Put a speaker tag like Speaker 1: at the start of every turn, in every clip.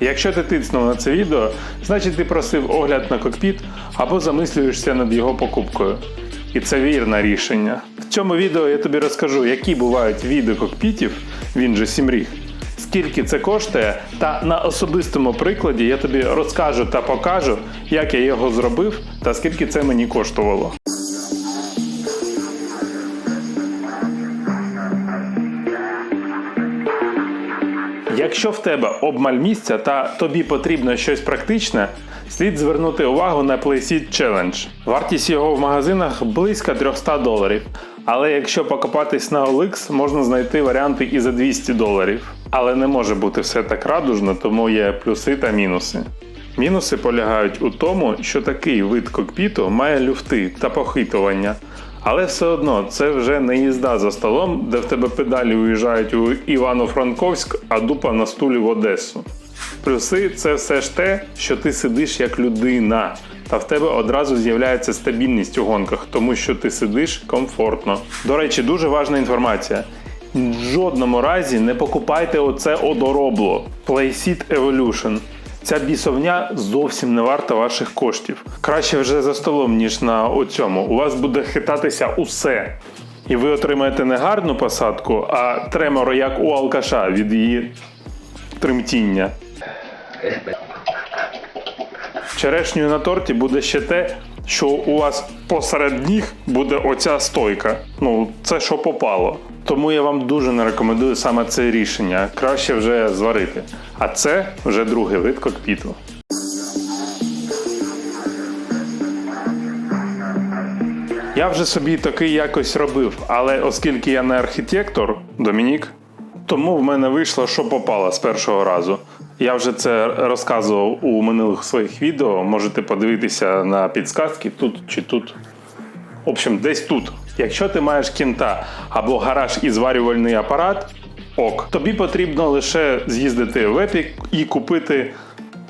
Speaker 1: Якщо ти тиснув на це відео, значить ти просив огляд на кокпіт або замислюєшся над його покупкою. І це вірне рішення. В цьому відео я тобі розкажу, які бувають види кокпітів, він же сімріг, скільки це коштує, та на особистому прикладі я тобі розкажу та покажу, як я його зробив та скільки це мені коштувало. Якщо в тебе обмаль місця та тобі потрібно щось практичне, слід звернути увагу на PlaySeat Challenge. Вартість його в магазинах близько 300 доларів. Але якщо покопатись на OLX, можна знайти варіанти і за 200 доларів. Але не може бути все так радужно, тому є плюси та мінуси. Мінуси полягають у тому, що такий вид кокпіту має люфти та похитування. Але все одно це вже не їзда за столом, де в тебе педалі уїжджають у Івано-Франковськ, а дупа на стулі в Одесу. Плюси це все ж те, що ти сидиш як людина, та в тебе одразу з'являється стабільність у гонках, тому що ти сидиш комфортно. До речі, дуже важна інформація. В жодному разі не покупайте оце одоробло Playseat Evolution. Ця бісовня зовсім не варта ваших коштів. Краще вже за столом, ніж на оцьому. У вас буде хитатися усе. І ви отримаєте не гарну посадку, а треморо, як у алкаша від її тремтіння. Черешнею на торті буде ще те, що у вас посеред ніг буде оця стойка. Ну, це що попало. Тому я вам дуже не рекомендую саме це рішення. Краще вже зварити. А це вже другий вид кокпіту. Я вже собі такий якось робив, але оскільки я не архітектор, Домінік, тому в мене вийшло, що попало з першого разу. Я вже це розказував у минулих своїх відео. Можете подивитися на підсказки тут чи тут. В общем, десь тут. Якщо ти маєш кінта або гараж і зварювальний апарат, ок, тобі потрібно лише з'їздити в Epic і купити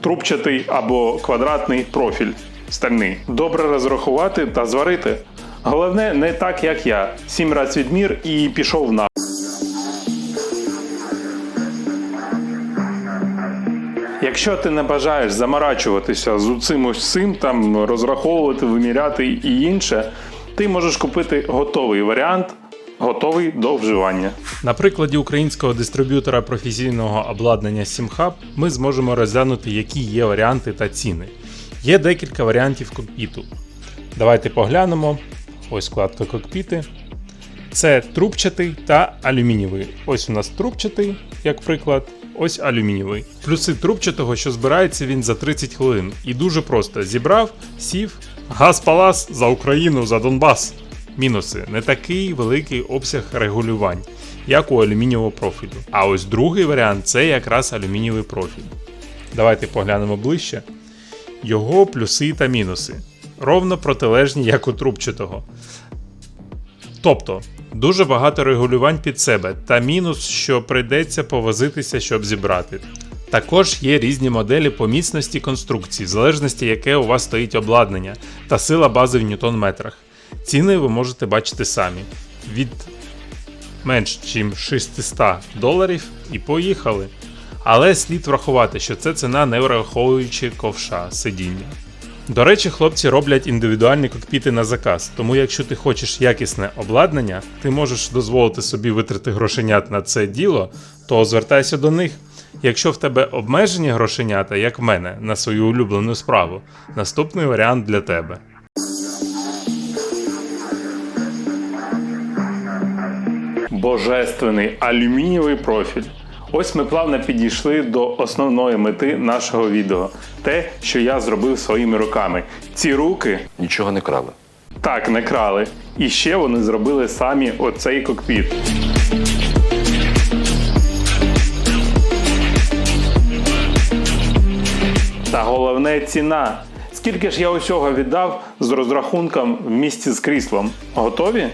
Speaker 1: трубчатий або квадратний профіль стальний. Добре розрахувати та зварити. Головне, не так, як я. Сім раз відмір і пішов на. Якщо ти не бажаєш заморачуватися з цим усім, там розраховувати, виміряти і інше, ти можеш купити готовий варіант, готовий до вживання.
Speaker 2: На прикладі українського дистриб'ютора професійного обладнання SimHub ми зможемо розглянути, які є варіанти та ціни. Є декілька варіантів кокпіту. Давайте поглянемо. Ось вкладка кокпіти. Це трубчатий та алюмінієвий. Ось у нас трубчатий, як приклад, ось алюмінієвий. Плюси трубчатого, що збирається він за 30 хвилин. І дуже просто зібрав, сів, газ палас за Україну, за Донбас. Мінуси не такий великий обсяг регулювань, як у алюмінієвого профілю. А ось другий варіант це якраз алюмінієвий профіль. Давайте поглянемо ближче. Його плюси та мінуси. Ровно протилежні, як у трубчатого. Тобто, дуже багато регулювань під себе, та мінус, що прийдеться повозитися, щоб зібрати. Також є різні моделі по міцності конструкції, в залежності яке у вас стоїть обладнання та сила бази в ньютон-метрах. Ціни ви можете бачити самі. Від менш ніж 600 доларів і поїхали. Але слід врахувати, що це ціна не враховуючи ковша сидіння. До речі, хлопці роблять індивідуальні кокпіти на заказ, тому якщо ти хочеш якісне обладнання, ти можеш дозволити собі витрати грошенят на це діло, то звертайся до них. Якщо в тебе обмежені грошенята, як в мене, на свою улюблену справу, наступний варіант для тебе.
Speaker 1: Божественний алюмінієвий профіль. Ось ми плавно підійшли до основної мети нашого відео. Те, що я зробив своїми руками. Ці руки
Speaker 3: Нічого не крали.
Speaker 1: так не крали. І ще вони зробили самі оцей кокпіт. Та головне ціна. Скільки ж я усього віддав з розрахунком в місті з кріслом? Готові?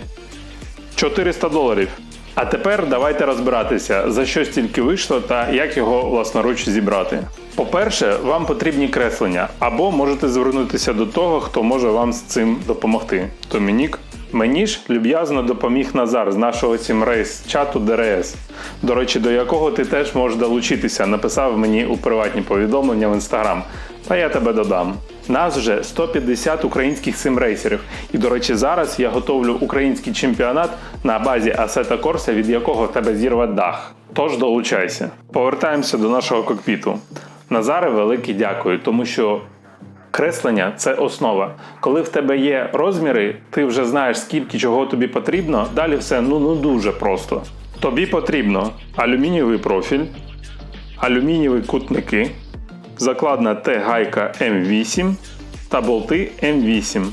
Speaker 1: 400 доларів. А тепер давайте розбиратися, за що стільки вийшло та як його власноруч зібрати. По-перше, вам потрібні креслення, або можете звернутися до того, хто може вам з цим допомогти. Домінік, Мені ж люб'язно допоміг Назар з нашого Сімрейс чату ДРС, до речі, до якого ти теж можеш долучитися, написав мені у приватні повідомлення в інстаграм. Та я тебе додам. Нас вже 150 українських симрейсерів. І, до речі, зараз я готовлю український чемпіонат на базі Assetto Corsa, від якого тебе зірве дах. Тож долучайся. Повертаємося до нашого кокпіту. Назаре, велике дякую, тому що Креслення це основа. Коли в тебе є розміри, ти вже знаєш, скільки чого тобі потрібно. Далі все ну, ну дуже просто. Тобі потрібно алюмінієвий профіль, алюмінієві кутники, закладна Т-гайка М8 та болти М8.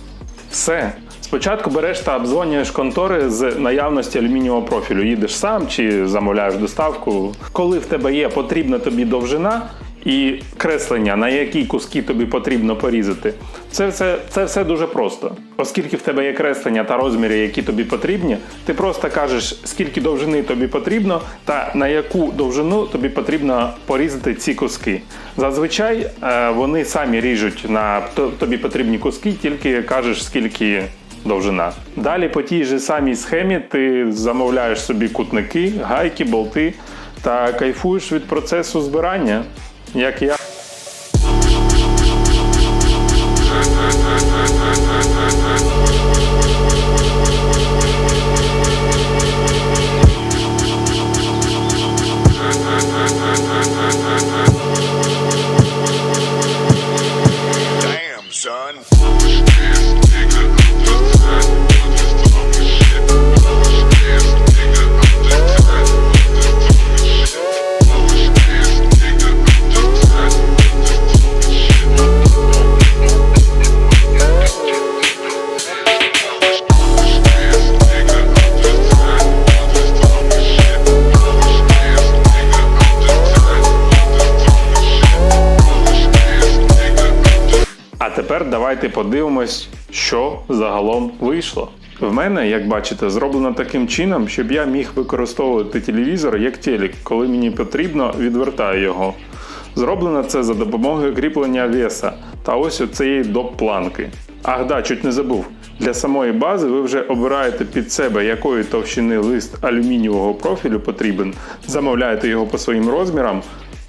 Speaker 1: Все. Спочатку береш та обдзвонюєш контори з наявності алюмінієвого профілю. Їдеш сам чи замовляєш доставку. Коли в тебе є потрібна тобі довжина і креслення, на які куски тобі потрібно порізати, це все, це все дуже просто. Оскільки в тебе є креслення та розміри, які тобі потрібні, ти просто кажеш, скільки довжини тобі потрібно, та на яку довжину тобі потрібно порізати ці куски. Зазвичай е, вони самі ріжуть на то- тобі потрібні куски, тільки кажеш, скільки довжина. Далі по тій же самій схемі ти замовляєш собі кутники, гайки, болти та кайфуєш від процесу збирання, як я.
Speaker 3: Damn,
Speaker 1: тепер давайте подивимось, що загалом вийшло. В мене, як бачите, зроблено таким чином, щоб я міг використовувати телевізор як телек, коли мені потрібно, відвертаю його. Зроблено це за допомогою кріплення веса та ось оцієї доп-планки. Ах да, чуть не забув. Для самої бази ви вже обираєте під себе, якої товщини лист алюмінієвого профілю потрібен, замовляєте його по своїм розмірам,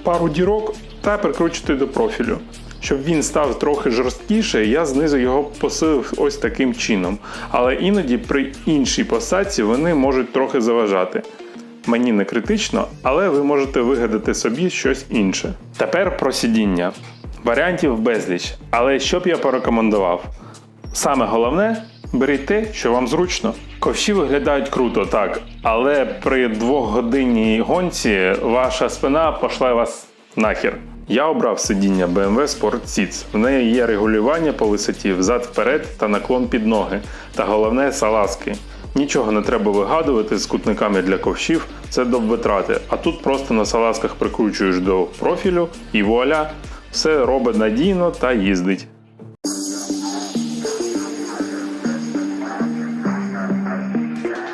Speaker 1: пару дірок та прикручуєте до профілю. Щоб він став трохи жорсткіше, я знизу його посилив ось таким чином. Але іноді при іншій посадці вони можуть трохи заважати. Мені не критично, але ви можете вигадати собі щось інше. Тепер про сидіння. Варіантів безліч, але що б я порекомендував? Саме головне, беріть те, що вам зручно. Ковші виглядають круто, так, але при двохгодинній гонці ваша спина пошле вас нахер. Я обрав сидіння BMW Sport Seats. В неї є регулювання по висоті взад-вперед та наклон під ноги. Та головне салазки. Нічого не треба вигадувати з кутниками для ковшів, це до витрати. А тут просто на салазках прикручуєш до профілю і вуаля, все робить надійно та їздить.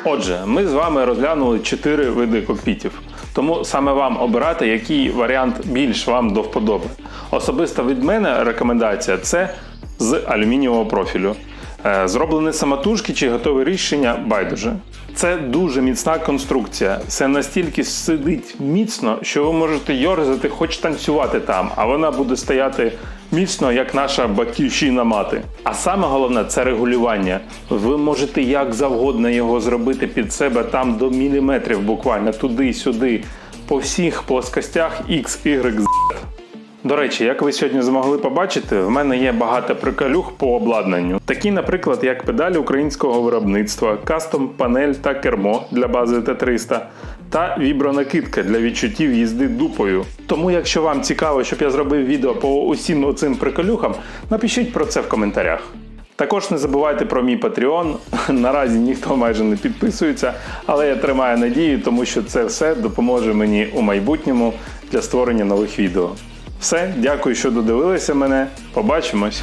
Speaker 1: Отже, ми з вами розглянули 4 види кокпітів. Тому саме вам обирати, який варіант більш вам до вподоби. Особисто від мене рекомендація це з алюмінієвого профілю. Зроблені Зроблене самотужки чи готове рішення байдуже. Це дуже міцна конструкція. Це настільки сидить міцно, що ви можете йорзати, хоч танцювати там, а вона буде стояти міцно, як наша батьківщина мати. А саме головне це регулювання. Ви можете як завгодно його зробити під себе там до міліметрів, буквально туди-сюди, по всіх плоскостях X, Y, Z. До речі, як ви сьогодні змогли побачити, в мене є багато приколюх по обладнанню. Такі, наприклад, як педалі українського виробництва, кастом панель та кермо для бази Т300 та вібронакидка для відчуттів їзди дупою. Тому, якщо вам цікаво, щоб я зробив відео по усім оцим приколюхам, напишіть про це в коментарях. Також не забувайте про мій Patreon. Наразі ніхто майже не підписується, але я тримаю надію, тому що це все допоможе мені у майбутньому для створення нових відео. Все, дякую, що додивилися мене. Побачимось!